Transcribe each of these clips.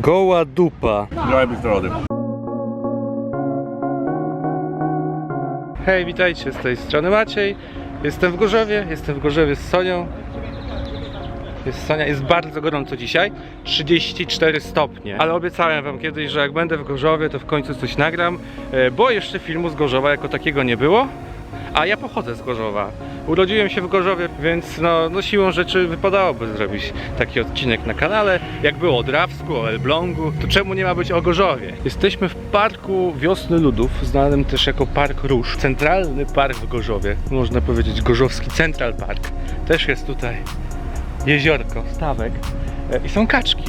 Goła dupa. Miałem być narody. Hej, witajcie, z tej strony Maciej. Jestem w Gorzowie, jestem w Gorzowie z Sonią. Jest Sonia, jest bardzo gorąco dzisiaj, 34 stopnie. Ale obiecałem wam kiedyś, że jak będę w Gorzowie, to w końcu coś nagram, e, bo jeszcze filmu z Gorzowa jako takiego nie było. A ja pochodzę z Gorzowa. Urodziłem się w Gorzowie, więc no, no siłą rzeczy wypadałoby zrobić taki odcinek na kanale. Jak było o Drawsku, o Elblągu, to czemu nie ma być o Gorzowie? Jesteśmy w Parku Wiosny Ludów, znanym też jako Park Róż. Centralny park w Gorzowie, można powiedzieć Gorzowski Central Park. Też jest tutaj jeziorko, stawek e, i są kaczki.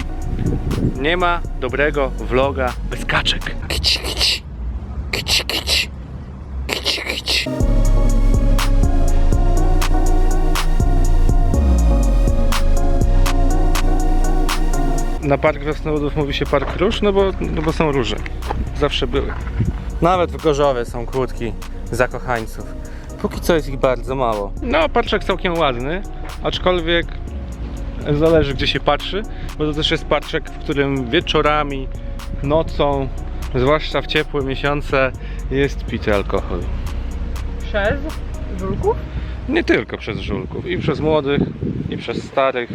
Nie ma dobrego vloga bez kaczek. Kici, kici. Kici, kici. Kici. Na Park Krasnoludów mówi się Park Róż, no bo, no bo są róże. Zawsze były. Nawet w Gorzowie są kłódki zakochańców. Póki co jest ich bardzo mało. No, parczek całkiem ładny, aczkolwiek zależy gdzie się patrzy, bo to też jest parczek, w którym wieczorami, nocą, zwłaszcza w ciepłe miesiące, jest pity alkohol. Przez żulków? Nie tylko przez żulków, i przez młodych, i przez starych.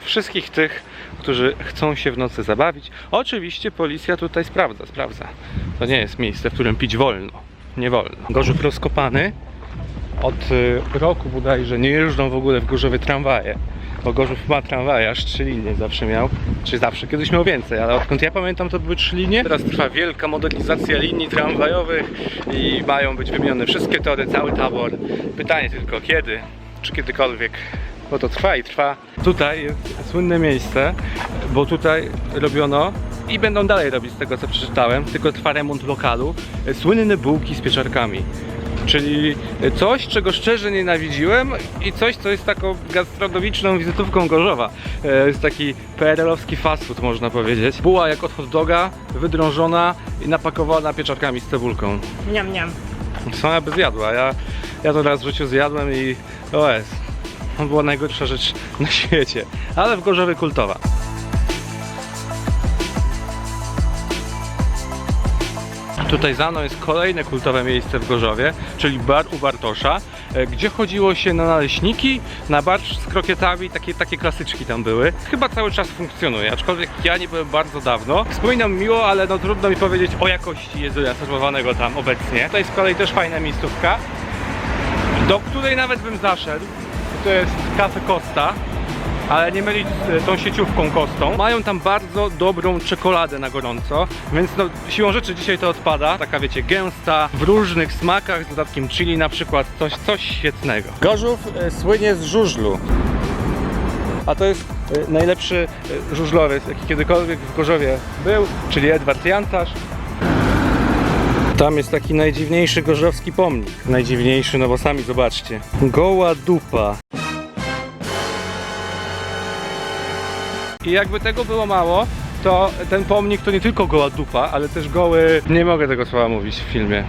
Wszystkich tych, którzy chcą się w nocy zabawić. Oczywiście policja tutaj sprawdza, sprawdza. To nie jest miejsce, w którym pić wolno. Nie wolno. Gorzów rozkopany. Od y, roku bodajże nie jeżdżą w ogóle w Gorzowie tramwaje. Bo Gorzów ma tramwaje, aż trzy linie zawsze miał. Czy zawsze, kiedyś miał więcej, ale odkąd ja pamiętam to były trzy linie. Teraz trwa wielka modernizacja linii tramwajowych i mają być wymienione wszystkie tory, cały tabor. Pytanie tylko kiedy, czy kiedykolwiek bo to trwa i trwa. Tutaj jest słynne miejsce, bo tutaj robiono i będą dalej robić z tego co przeczytałem, tylko trwa remont lokalu. Słynne bułki z pieczarkami. Czyli coś, czego szczerze nienawidziłem i coś, co jest taką gastronomiczną wizytówką Gorzowa. E, Jest taki PRL-owski fast food, można powiedzieć. Buła jak od hot doga, wydrążona i napakowana pieczarkami z cebulką. Niam, niam. Sama by zjadła. Ja, ja to raz w życiu zjadłem i OS. To była najgorsza rzecz na świecie. Ale w Gorzowie kultowa. Tutaj za mną jest kolejne kultowe miejsce w Gorzowie, czyli bar u Bartosza, e, gdzie chodziło się na naleśniki, na barsz z krokietami, takie, takie klasyczki tam były. Chyba cały czas funkcjonuje, aczkolwiek ja nie byłem bardzo dawno. Wspominam miło, ale no trudno mi powiedzieć o jakości jedzenia serwowanego tam obecnie. Tutaj z kolei też fajna miejscówka, do której nawet bym zaszedł. To jest Cafe Costa, ale nie mylić z tą sieciówką Kostą. Mają tam bardzo dobrą czekoladę na gorąco, więc no, siłą rzeczy dzisiaj to odpada. Taka wiecie, gęsta, w różnych smakach, z dodatkiem chili na przykład, coś, coś świetnego. Gorzów e, słynie z żużlu. A to jest e, najlepszy e, żużlowiec, jaki kiedykolwiek w Gorzowie był, czyli Edward Jancarz. Tam jest taki najdziwniejszy gorzowski pomnik. Najdziwniejszy, no bo sami zobaczcie. Goła dupa. I jakby tego było mało, to ten pomnik to nie tylko goła dupa, ale też goły... Nie mogę tego słowa mówić w filmie.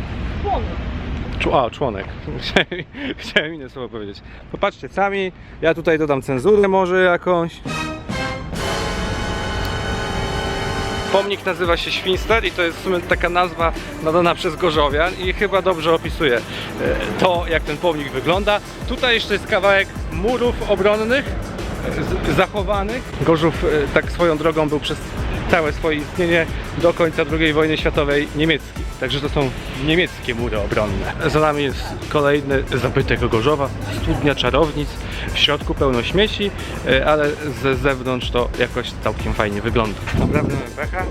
Czu- A, członek. Chciałem, chciałem inne słowo powiedzieć. Popatrzcie sami, ja tutaj dodam cenzurę może jakąś. Pomnik nazywa się Świnster i to jest w sumie taka nazwa nadana przez Gorzowian i chyba dobrze opisuje e, to, jak ten pomnik wygląda. Tutaj jeszcze jest kawałek murów obronnych zachowanych. Gorzów e, tak swoją drogą był przez całe swoje istnienie do końca II wojny światowej niemiecki. Także to są niemieckie mury obronne. Za nami jest kolejny zabytek Gorzowa, studnia czarownic. W środku pełno śmieci, e, ale ze zewnątrz to jakoś całkiem fajnie wygląda. Naprawdę mamy pecha.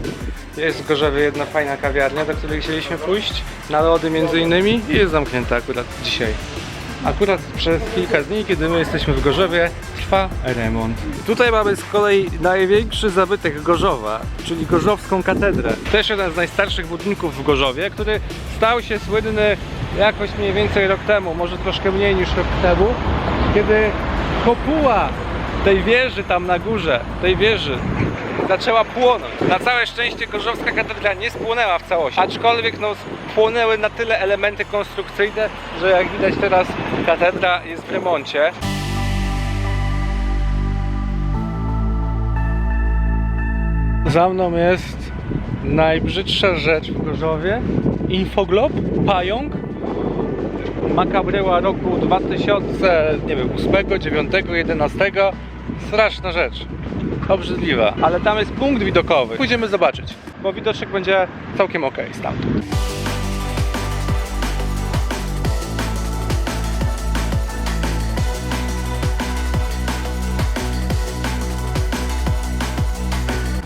Jest w Gorzowie jedna fajna kawiarnia, do której chcieliśmy pójść, na lody między innymi i jest zamknięta akurat dzisiaj. Akurat przez kilka dni, kiedy my jesteśmy w Gorzowie, trwa remont. Tutaj mamy z kolei największy zabytek Gorzowa, czyli Gorzowską Katedrę. Też jeden z najstarszych budynków w Gorzowie, który stał się słynny jakoś mniej więcej rok temu, może troszkę mniej niż rok temu, kiedy kopuła tej wieży tam na górze, tej wieży zaczęła płonąć. Na całe szczęście Gorzowska Katedra nie spłonęła w całości, aczkolwiek no, spłonęły na tyle elementy konstrukcyjne, że jak widać teraz katedra jest w remoncie. Za mną jest najbrzydsza rzecz w Gorzowie. Infoglob, pająk. Makabryła roku 2000, nie wiem, 8, 9, 11. Straszna rzecz. Obrzydliwa, ale tam jest punkt widokowy. Pójdziemy zobaczyć, bo widoczek będzie całkiem ok stamtąd.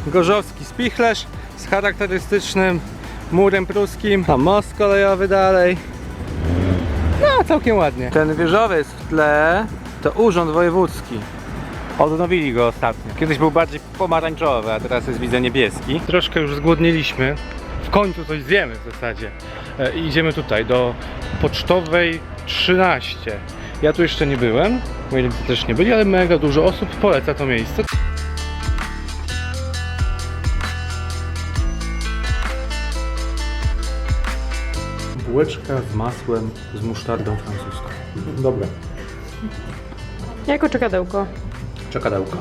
Gorzowski spichlerz z charakterystycznym murem pruskim. Tam most kolejowy dalej. No, całkiem ładnie. Ten wieżowiec w tle to urząd wojewódzki. Odnowili go ostatnio. Kiedyś był bardziej pomarańczowy, a teraz jest widzę niebieski. Troszkę już zgłodniliśmy. W końcu coś zjemy w zasadzie. E, idziemy tutaj do Pocztowej 13. Ja tu jeszcze nie byłem, moi też nie byli, ale mega dużo osób poleca to miejsce. Bułeczka z masłem z musztardą francuską. Dobre. Jako czekadełko. Czekadełka.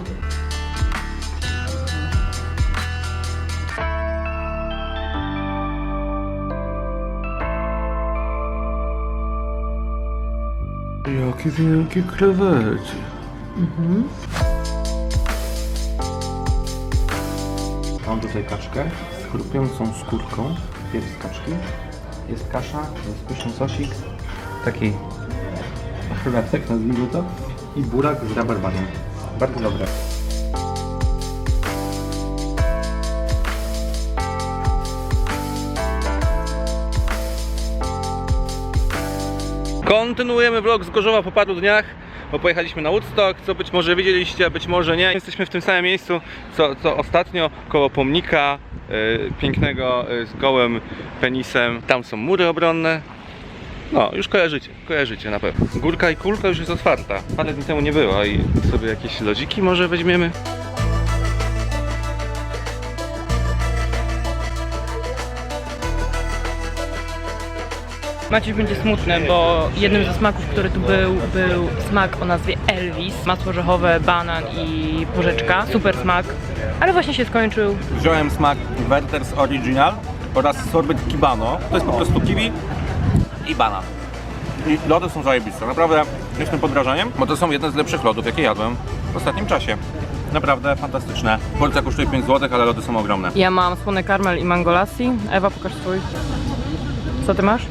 Jakie wielkie krewety. Mam tutaj kaczkę z chrupiącą skórką. Pierś z kaczki. Jest kasza, jest pyszny sosik. Taki chlebek, nazwijmy to. I burak z rabarbarem. Bardzo dobre. Kontynuujemy vlog z Gorzowa po paru dniach, bo pojechaliśmy na Woodstock, co być może widzieliście, a być może nie. Jesteśmy w tym samym miejscu, co, co ostatnio, koło pomnika y, pięknego y, z gołym penisem. Tam są mury obronne. No, już kojarzycie, kojarzycie na pewno. Górka i kulka już jest otwarta. Parę dni temu nie była i sobie jakieś lodziki może weźmiemy. Maciuś będzie smutny, bo jednym ze smaków, który tu był, był smak o nazwie Elvis. Masło orzechowe, banan i porzeczka. Super smak, ale właśnie się skończył. Wziąłem smak Werther's Original oraz sorbet Kibano. To jest po prostu kiwi i banan. I lody są zajebiste. Naprawdę jestem pod wrażeniem, bo to są jedne z lepszych lodów, jakie jadłem w ostatnim czasie. Naprawdę fantastyczne. Porcja kosztuje 5 zł, ale lody są ogromne. Ja mam słony karmel i mango lassi. Ewa, pokaż swój. Co ty masz?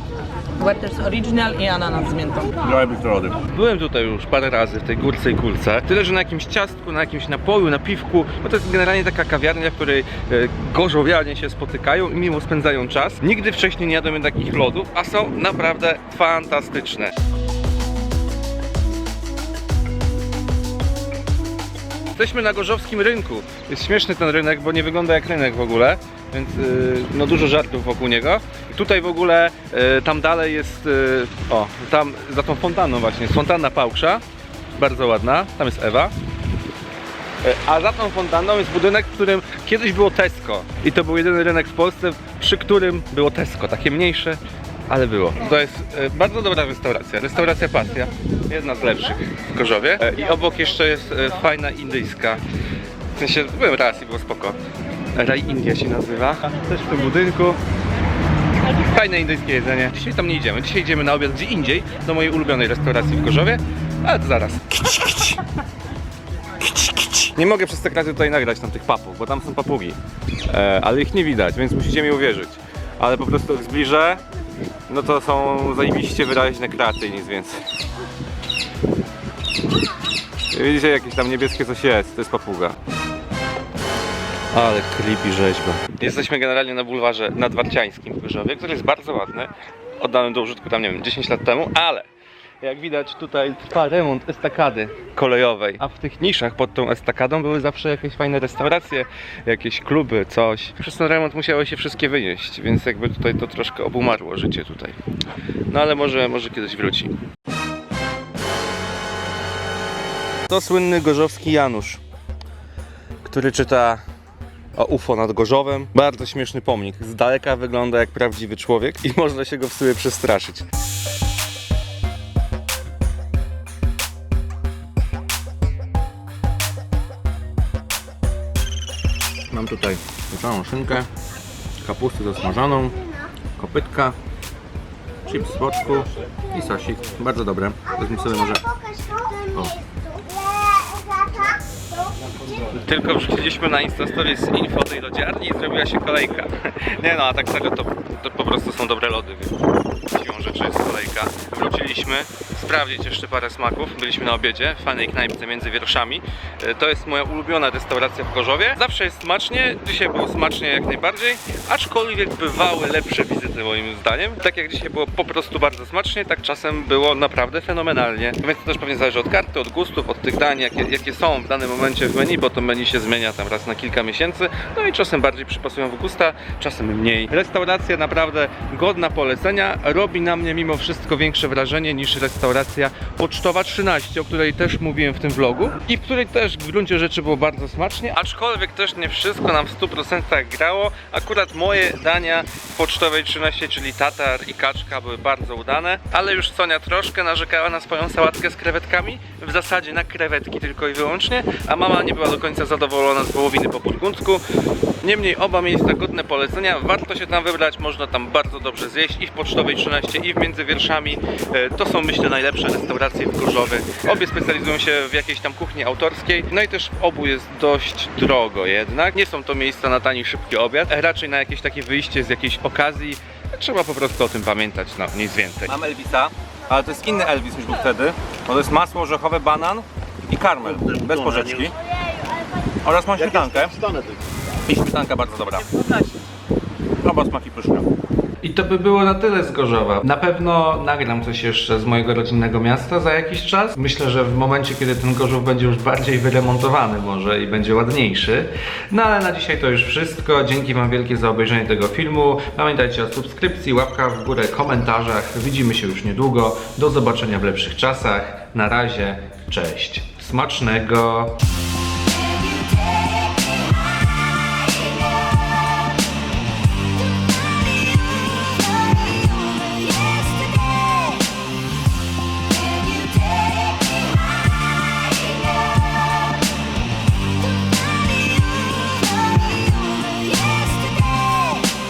Werther's Original i ananas z miętą. Zajebiste lody. Byłem tutaj już parę razy w tej górce i kulce. Tyle, że na jakimś ciastku, na jakimś napoju, na piwku, bo to jest generalnie taka kawiarnia, w której e, gorzowianie się spotykają i miło spędzają czas. Nigdy wcześniej nie jadłem takich lodów, a są naprawdę fantastyczne. Jesteśmy na gorzowskim rynku. Jest śmieszny ten rynek, bo nie wygląda jak rynek w ogóle, więc yy, no dużo żartów wokół niego. Tutaj w ogóle, yy, tam dalej jest, yy, o, tam za tą fontanną właśnie, jest fontanna Pałksza, bardzo ładna, tam jest Ewa. A za tą fontanną jest budynek, w którym kiedyś było Tesco. I to był jedyny rynek w Polsce, przy którym było Tesco, takie mniejsze, ale było. To jest e, bardzo dobra restauracja, restauracja Pasja, jedna z lepszych w Gorzowie. E, I obok jeszcze jest e, fajna indyjska. W sensie byłem raz i było spoko. Raj India się nazywa. Też w tym budynku. Fajne indyjskie jedzenie. Dzisiaj tam nie idziemy. Dzisiaj idziemy na obiad gdzie indziej, do mojej ulubionej restauracji w Gorzowie. Ale to zaraz. Nie mogę przez te kraty tutaj nagrać tam tych papug, bo tam są papugi. E, ale ich nie widać, więc musicie mi uwierzyć. Ale po prostu zbliżę, no to są zajebiście wyraźne kraty i nic więcej. Widzicie jakieś tam niebieskie coś jest, to jest papuga. Ale creepy rzeźba. Jesteśmy generalnie na bulwarze nadwarciańskim w Gorzowie, który jest bardzo ładny. Oddany do użytku tam, nie wiem, 10 lat temu, ale jak widać tutaj trwa remont estakady kolejowej, a w tych niszach pod tą estakadą były zawsze jakieś fajne restauracje, jakieś kluby, coś. Przez ten remont musiały się wszystkie wynieść, więc jakby tutaj to troszkę obumarło życie tutaj. No ale może, może kiedyś wróci. To słynny gorzowski Janusz, który czyta o UFO nad Gorzowem. Bardzo śmieszny pomnik. Z daleka wygląda jak prawdziwy człowiek i można się go w sobie przestraszyć. Mam tutaj pieczoną szynkę, kapustę zasmażoną, kopytka, chips z boczku i sosik. Bardzo dobre. Weźmy sobie może... O. Tylko wrzuciliśmy na Instastory z info tej lodziarni i zrobiła się kolejka. Nie no, a tak serio to, to po prostu są dobre lody, więc siłą rzeczy jest kolejka. Wróciliśmy sprawdzić jeszcze parę smaków. Byliśmy na obiedzie w fajnej knajpce między wieroszami. E, To jest moja ulubiona restauracja w Gorzowie. Zawsze jest smacznie, dzisiaj było smacznie jak najbardziej, aczkolwiek bywały lepsze wizyty moim zdaniem. Tak jak dzisiaj było po prostu bardzo smacznie, tak czasem było naprawdę fenomenalnie. Więc to też pewnie zależy od karty, od gustów, od tych dań, jakie, jakie są w danym momencie w menu, bo to menu się zmienia tam raz na kilka miesięcy. No i czasem bardziej przypasują w gusta, czasem mniej. Restauracja naprawdę godna polecenia. Robi na mnie mimo wszystko większe wrażenie niż restauracja Pocztowa 13, o której też mówiłem w tym vlogu i w której też w gruncie rzeczy było bardzo smacznie, aczkolwiek też nie wszystko nam w 100% grało. Akurat moje dania w Pocztowej 13, czyli tatar i kaczka były bardzo udane, ale już Sonia troszkę narzekała na swoją sałatkę z krewetkami, w zasadzie na krewetki tylko i wyłącznie, a mama nie była do końca zadowolona z wołowiny po burgundzku. Niemniej oba miejsca godne polecenia, warto się tam wybrać, można tam bardzo dobrze zjeść i w Pocztowej 13 i w Międzywierszami. E, To są myślę najlepsze restauracje w Gorzowie. Obie specjalizują się w jakiejś tam kuchni autorskiej, no i też w obu jest dość drogo jednak. Nie są to miejsca na tani, szybki obiad, raczej na jakieś takie wyjście z jakiejś okazji. Trzeba po prostu o tym pamiętać, no nic więcej. Mam Elvisa, ale to jest inny Elvis niż był wtedy. Bo to jest masło orzechowe, banan i karmel, bez porzeczki. Oraz mam śmietankę. I śmietanka bardzo dobra. Oba smaki pyszne. I to by było na tyle z Gorzowa. Na pewno nagram coś jeszcze z mojego rodzinnego miasta za jakiś czas. Myślę, że w momencie, kiedy ten Gorzów będzie już bardziej wyremontowany może i będzie ładniejszy. No ale na dzisiaj to już wszystko. Dzięki Wam wielkie za obejrzenie tego filmu. Pamiętajcie o subskrypcji, łapkach w górę, komentarzach. Widzimy się już niedługo. Do zobaczenia w lepszych czasach. Na razie, cześć. Smacznego!